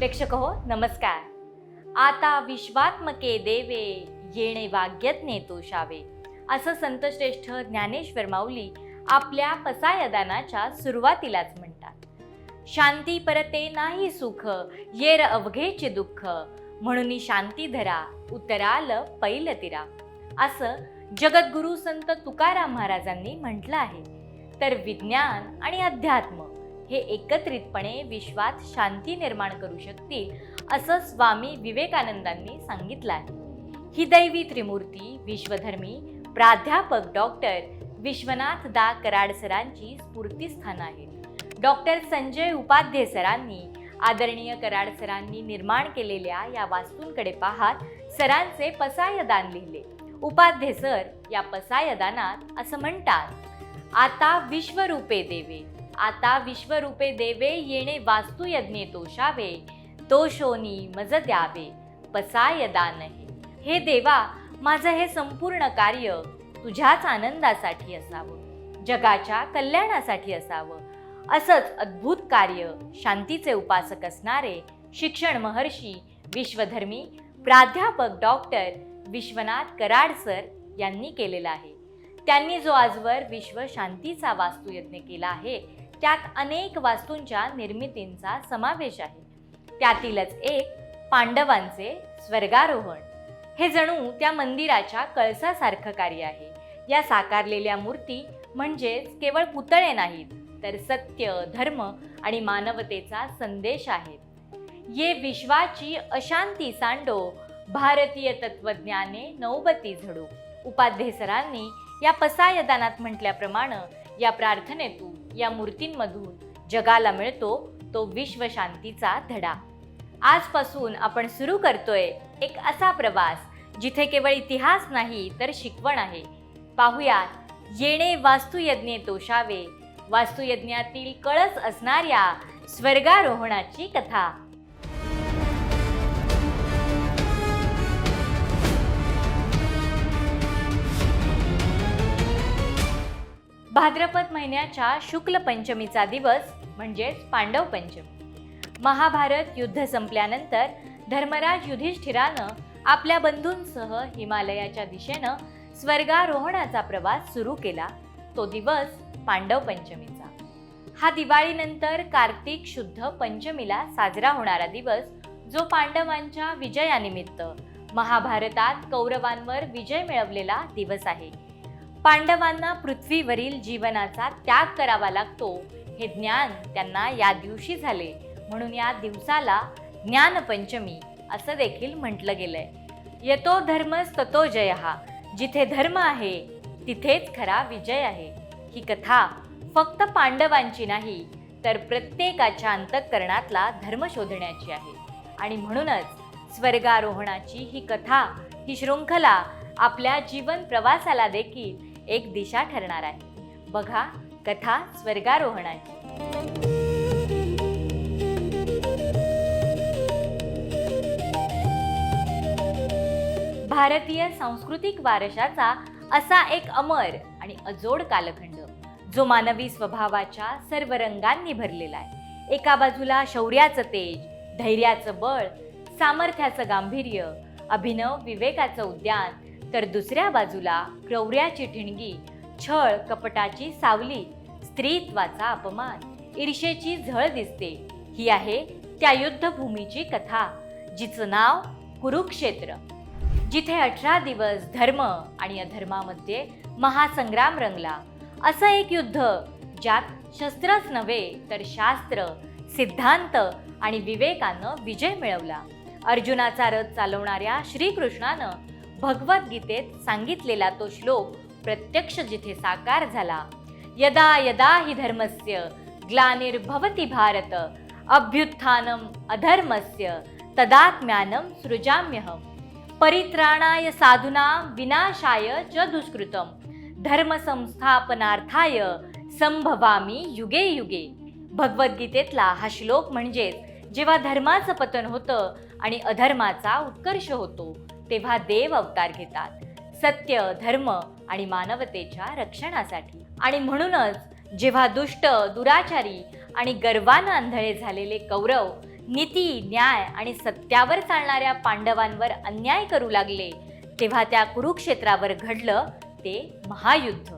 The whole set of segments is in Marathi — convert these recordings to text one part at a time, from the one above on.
प्रेक्षक हो नमस्कार. आता विश्वात्मके देवे येणे वाग्यज्ञे तोषावे. असं संतश्रेष्ठ ज्ञानेश्वर माऊली आपल्या पसायदानाच्या सुरुवातीलाच म्हणतात. शांती परते नाही सुख येर अवघेचे दुःख. म्हणून शांती धरा उतराल पैल तिरा. असं जगद्गुरु संत तुकाराम महाराजांनी म्हटलं आहे. तर विज्ञान आणि अध्यात्म हे एकत्रितपणे विश्वात शांती निर्माण करू शकतील असं स्वामी विवेकानंदांनी सांगितलं आहे. ही दैवी त्रिमूर्ती विश्वधर्मी प्राध्यापक डॉक्टर विश्वनाथ दा कराड सरांची स्फूर्तीस्थान आहेत डॉक्टर संजय उपाध्ये सरांनी आदरणीय कराड सरांनी निर्माण केलेल्या या वास्तूंकडे पाहत सरांचे पसायदान लिहिले. उपाध्ये सर या पसायदानात असं म्हणतात आता विश्वरूपे देवे आता विश्वरूपे देवे येणे वास्तुयज्ञे तोषावे तोषोनी मज द्यावे पसायदान हे हे देवा माझं हे संपूर्ण कार्य तुझ्याच आनंदासाठी असावं जगाच्या कल्याणासाठी असावं. असंच अद्भुत कार्य शांतीचे उपासक असणारे शिक्षण महर्षी विश्वधर्मी प्राध्यापक डॉक्टर विश्वनाथ कराड सर यांनी केलेला आहे. त्यांनी जो आजवर विश्व शांतीचा वास्तुयज्ञ केला आहे त्यात अनेक वास्तूंच्या निर्मितींचा समावेश आहे. त्यातीलच एक पांडवांचे स्वर्गारोहण. हे जणू त्या मंदिराच्या कळसासारखं कार्य आहे. या साकारलेल्या मूर्ती म्हणजेच केवळ पुतळे नाहीत तर सत्य धर्म आणि मानवतेचा संदेश आहेत. ये विश्वाची अशांती सांडो भारतीय तत्वज्ञाने नौबती झडू. उपाध्ये सरांनी या पसायदानात म्हटल्याप्रमाणे या प्रार्थनेतून या मूर्तींमधून जगाला मिळतो तो विश्वशांतीचा धडा. आजपासून आपण सुरू करतोय एक असा प्रवास जिथे केवळ इतिहास नाही तर शिकवण आहे. पाहुयात येणे वास्तुयज्ञे तोषावे. वास्तुयज्ञातील कळस असणाऱ्या स्वर्गारोहणाची कथा. भाद्रपद महिन्याच्या शुक्ल पंचमीचा दिवस म्हणजेच पांडव पंचमी. महाभारत युद्ध संपल्यानंतर धर्मराज युधिष्ठिरानं आपल्या बंधूंसह हिमालयाच्या दिशेनं स्वर्गारोहणाचा प्रवास सुरू केला. तो दिवस पांडव पंचमीचा. हा दिवाळीनंतर कार्तिक शुद्ध पंचमीला साजरा होणारा दिवस जो पांडवांच्या विजयानिमित्त महाभारतात कौरवांवर विजय मिळवलेला दिवस आहे. पांडवांना पृथ्वीवरील जीवनाचा त्याग करावा लागतो. हे ज्ञान त्यांना या दिवशी झाले. म्हणून या दिवसाला ज्ञानपंचमी असं देखील म्हटलं गेलंय. यतो धर्म ततो जय. हा जिथे धर्म आहे तिथेच खरा विजय आहे. ही कथा फक्त पांडवांची नाही तर प्रत्येकाच्या अंतःकरणातला धर्म शोधण्याची आहे. आणि म्हणूनच स्वर्गारोहणाची ही कथा ही शृंखला आपल्या जीवन प्रवासाला देखील एक दिशा ठरणार आहे. बघा कथा स्वर्गारोहण आहे. भारतीय सांस्कृतिक वारशाचा असा एक अमर आणि अजोड कालखंड जो मानवी स्वभावाच्या सर्व रंगांनी भरलेला आहे. एका बाजूला शौर्याचं तेज धैर्याचं बळ सामर्थ्याचं गांभीर्य अभिनव विवेकाचं उद्यान तर दुसऱ्या बाजूला क्रौर्याची ठिणगी छळ कपटाची सावली स्त्रीत्वाचा अपमान ईर्षेची झळ दिसते. ही आहे त्या युद्धभूमीची कथा जिचं नाव कुरुक्षेत्र. जिथे अठरा दिवस धर्म आणि अधर्मामध्ये महासंग्राम रंगला. असं एक युद्ध ज्यात शस्त्रच नव्हे तर शास्त्र सिद्धांत आणि विवेकानं विजय मिळवला. अर्जुनाचा रथ चालवणाऱ्या श्रीकृष्णानं भगवद्गीतेत सांगितलेला तो श्लोक प्रत्यक्ष जिथे साकार झाला. यदा यदा हि धर्मस्य ग्लानिर्भवति भारत अभ्युत्थानम अधर्मस्य तदात्म्यानं सृजाम्यहम. परित्राणाय साधुना विनाशाय च दुष्कृतम. धर्मसंस्थापनार्थाय संभवामी युगे युगे. भगवद्गीतेतला हा श्लोक म्हणजेच जेव्हा धर्माचं पतन होतं आणि अधर्माचा उत्कर्ष होतो तेव्हा देव अवतार घेतात. सत्य धर्म आणि मानवतेच्या रक्षणासाठी. आणि म्हणूनच जेव्हा दुष्ट दुराचारी आणि गर्वानं आंधळे झालेले कौरव नीती न्याय आणि सत्यावर चालणाऱ्या पांडवांवर अन्याय करू लागले तेव्हा त्या कुरुक्षेत्रावर घडलं ते महायुद्ध.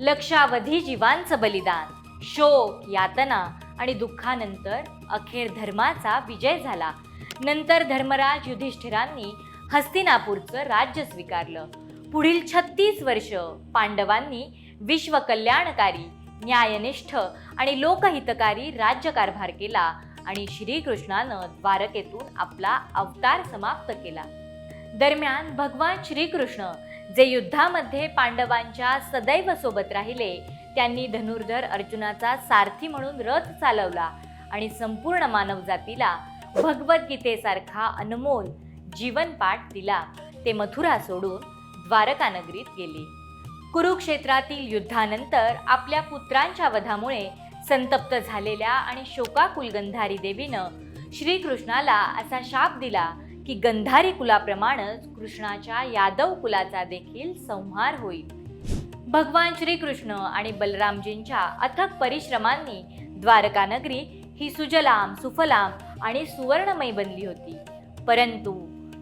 लक्षावधी जीवांचं बलिदान शोक यातना आणि दुःखानंतर अखेर धर्माचा विजय झाला. नंतर धर्मराज युधिष्ठिरांनी हस्तिनापूरचं राज्य स्वीकारलं. पुढील छत्तीस वर्ष पांडवांनी विश्वकल्याणकारी न्यायनिष्ठ आणि लोकहितकारी राज्यकारभार केला आणि श्रीकृष्णानं द्वारकेतून आपला अवतार समाप्त केला. दरम्यान भगवान श्रीकृष्ण जे युद्धामध्ये पांडवांच्या सदैव सोबत राहिले त्यांनी धनुर्धर अर्जुनाचा सारथी म्हणून रथ चालवला आणि संपूर्ण मानवजातीला भगवद्गीतेसारखा अनमोल जीवनपाठ दिला. ते मथुरा सोडून द्वारका नगरीत गेले. कुरुक्षेत्रातील युद्धानंतर आपल्या पुत्रांच्या वधामुळे संतप्त झालेल्या आणि शोकाकुल गंधारी देवीनं श्रीकृष्णाला असा शाप दिला की गंधारी कुलाप्रमाणेच कृष्णाच्या यादव कुलाचा देखील संहार होईल. भगवान श्रीकृष्ण आणि बलरामजींच्या अथक परिश्रमांनी द्वारका नगरी ही सुजलाम सुफलाम आणि सुवर्णमय बनली होती. परंतु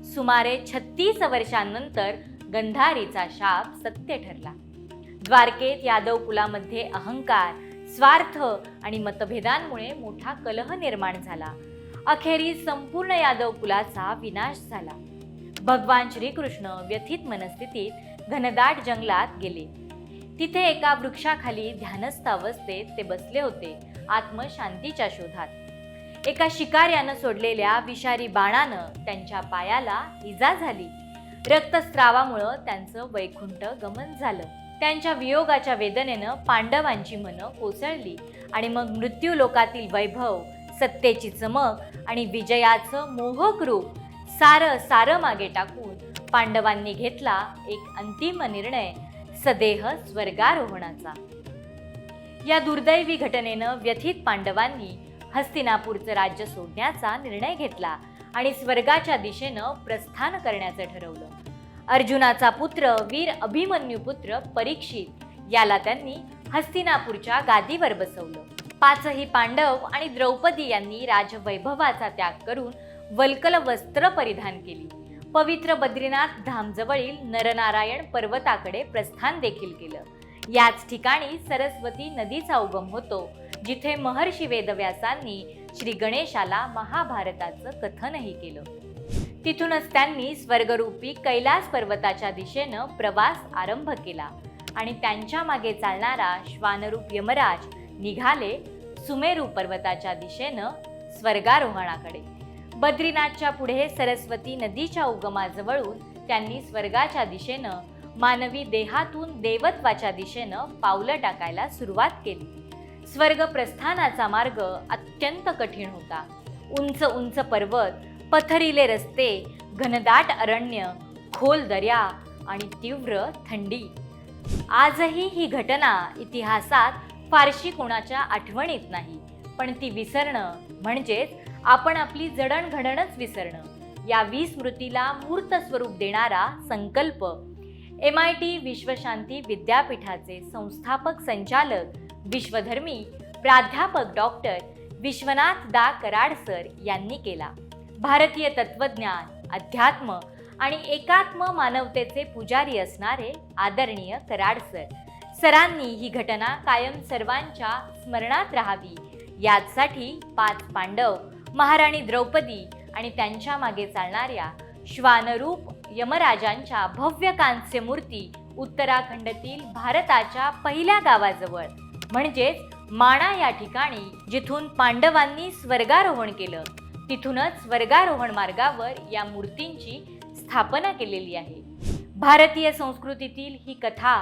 सुमारे छत्तीस वर्षांनंतर गंधारीचा शाप सत्य ठरला. द्वारकेत यादव कुलामध्ये अहंकार स्वार्थ आणि मतभेदांमुळे मोठा कलह निर्माण झाला. अखेरीस संपूर्ण यादव कुलाचा विनाश झाला. भगवान श्रीकृष्ण व्यथित मनस्थितीत घनदाट जंगलात गेले. तिथे एका वृक्षाखाली ध्यानस्थ अवस्थेत ते बसले होते आत्मशांतीच्या शोधात. एका शिकाऱ्यानं सोडलेल्या विषारी बाणानं त्यांच्या पायाला इजा झाली. रक्तस्रावामुळं त्यांचं वैकुंठ गमन झालं. त्यांच्या वियोगाच्या वेदनेनं पांडवांची मनं कोसळली आणि मग मृत्यू लोकातील वैभव सत्तेची चमक आणि विजयाचं मोहक रूप सारं सारं मागे टाकून पांडवांनी घेतला एक अंतिम निर्णय सदेह स्वर्गारोहणाचा. या दुर्दैवी घटनेनं व्यथित पांडवांनी हस्तिनापूरचं राज्य सोडण्याचा निर्णय घेतला आणि स्वर्गाच्या दिशेनं प्रस्थान करण्याचं ठरवलं. अर्जुनाचा पुत्र वीर अभिमन्यू पुत्र परीक्षित याला त्यांनी हस्तिनापूरच्या गादीवर बसवलं. पाचही पांडव आणि द्रौपदी यांनी राजवैभवाचा त्याग करून वल्कल वस्त्र परिधान केली. पवित्र बद्रीनाथ धामजवळील नरनारायण पर्वताकडे प्रस्थान देखील केलं. याच ठिकाणी सरस्वती नदीचा उगम होतो जिथे महर्षी वेदव्यासांनी श्री गणेशाला महाभारताचं कथनही केलं. तिथूनच त्यांनी स्वर्गरूपी कैलास पर्वताच्या दिशेनं प्रवास आरंभ केला आणि त्यांच्या मागे चालणारा श्वानरूप यमराज निघाले सुमेरू पर्वताच्या दिशेनं स्वर्गारोहणाकडे. बद्रीनाथच्या पुढे सरस्वती नदीच्या उगमाजवळून त्यांनी स्वर्गाच्या दिशेनं मानवी देहातून देवत्वाच्या दिशेनं पावलं टाकायला सुरुवात केली. स्वर्ग प्रस्थानाचा मार्ग अत्यंत कठीण होता. उंच उंच पर्वत पथरीले रस्ते घनदाट अरण्य खोल दर्या आणि तीव्र थंडी. आजही ही घटना इतिहासात फारशी कोणाच्या आठवणीत नाही पण ती विसरणं म्हणजेच आपण आपली जडणघडणच विसरणं. या विस्मृतीला मूर्त स्वरूप देणारा संकल्प एम आय टी विश्वशांती विद्यापीठाचे संस्थापक संचालक विश्वधर्मी प्राध्यापक डॉक्टर विश्वनाथ दा कराड सर यांनी केला. भारतीय तत्वज्ञान अध्यात्म आणि एकात्म मानवतेचे पुजारी असणारे आदरणीय कराड सर सरांनी ही घटना कायम सर्वांच्या स्मरणात राहावी. यासाठी पाच पांडव महाराणी द्रौपदी आणि त्यांच्या मागे चालणाऱ्या श्वानरूप यमराजांच्या भव्य कांस्य मूर्ती उत्तराखंडतील भारताच्या पहिल्या गावाजवळ. म्हणजेच माणा या ठिकाणी जिथून पांडवांनी स्वर्गारोहण केलं. तिथूनच स्वर्गारोहण मार्गावर या मूर्तींची स्थापना केलेली आहे. भारतीय संस्कृतीतील ही कथा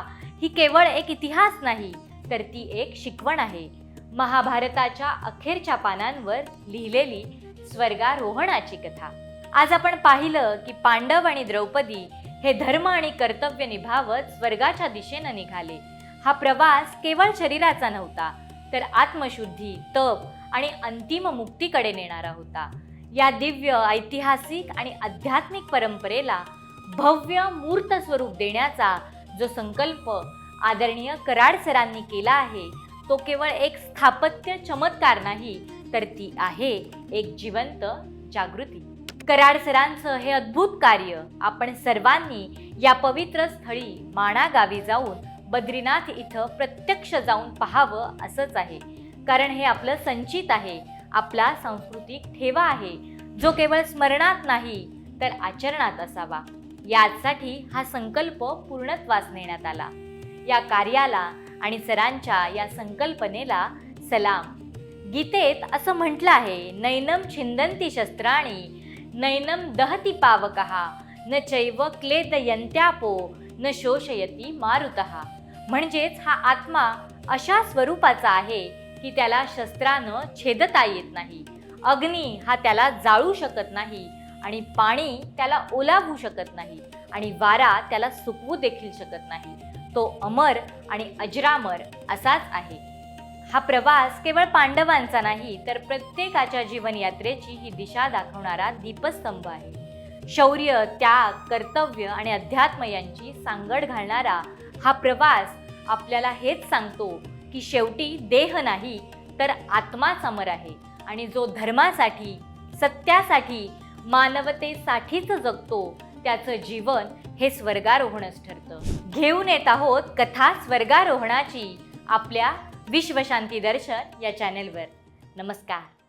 ही केवळ एक इतिहास नाही तर ती एक शिकवण आहे. महाभारताच्या अखेरच्या पानांवर लिहिलेली स्वर्गारोहणाची कथा. आज आपण पाहिलं की पांडव आणि द्रौपदी हे धर्म आणि कर्तव्य निभावत स्वर्गाच्या दिशेनं निघाले. हा प्रवास केवळ शरीराचा नव्हता तर आत्मशुद्धी तप आणि अंतिम मुक्तीकडे नेणारा होता. या दिव्य ऐतिहासिक आणि आध्यात्मिक परंपरेला भव्य मूर्त स्वरूप देण्याचा जो संकल्प आदरणीय कराड सरांनी केला आहे तो केवळ एक स्थापत्य चमत्कार नाही तर ती आहे एक जिवंत जागृती. कराड सरांचं हे अद्भुत कार्य आपण सर्वांनी या पवित्र स्थळी माणा गावी जाऊन बद्रीनाथ इथं प्रत्यक्ष जाऊन पाहावं असंच आहे. कारण हे आपलं संचित आहे आपला सांस्कृतिक ठेवा आहे. जो केवळ स्मरणात नाही तर आचरणात असावा. यासाठी हा संकल्प पूर्णत्वास नेण्यात आला. या कार्याला आणि सरांच्या या संकल्पनेला सलाम. गीतेत असं म्हटलं आहे नैनम छिंदंती शस्त्राणी नैनम दहती पावकः न चैव क्लेदयंत्यापो न शोषयती मारुतः। म्हणजेच हा आत्मा अशा स्वरूपाचा आहे की त्याला शस्त्रानं छेदता येत नाही अग्नी हा त्याला जाळू शकत नाही आणि पाणी त्याला ओलावू शकत नाही आणि वारा त्याला सुकवू देखील शकत नाही. तो अमर आणि अजरामर असाच आहे. हा प्रवास केवळ पांडवांचा नाही तर प्रत्येकाच्या जीवनयात्रेची ही दिशा दाखवणारा दीपस्तंभ आहे. शौर्य त्याग कर्तव्य आणि अध्यात्म यांची सांगड घालणारा हा प्रवास आपल्याला हेच सांगतो की शेवटी देह नाही तर आत्माच अमर आहे आणि जो धर्मासाठी सत्यासाठी मानवतेसाठीच जगतो त्याचं जीवन हे स्वर्गारोहणच ठरतं. घेऊन येत आहोत कथा स्वर्गारोहणाची आपल्या विश्वशांती दर्शन या चॅनेलवर नमस्कार.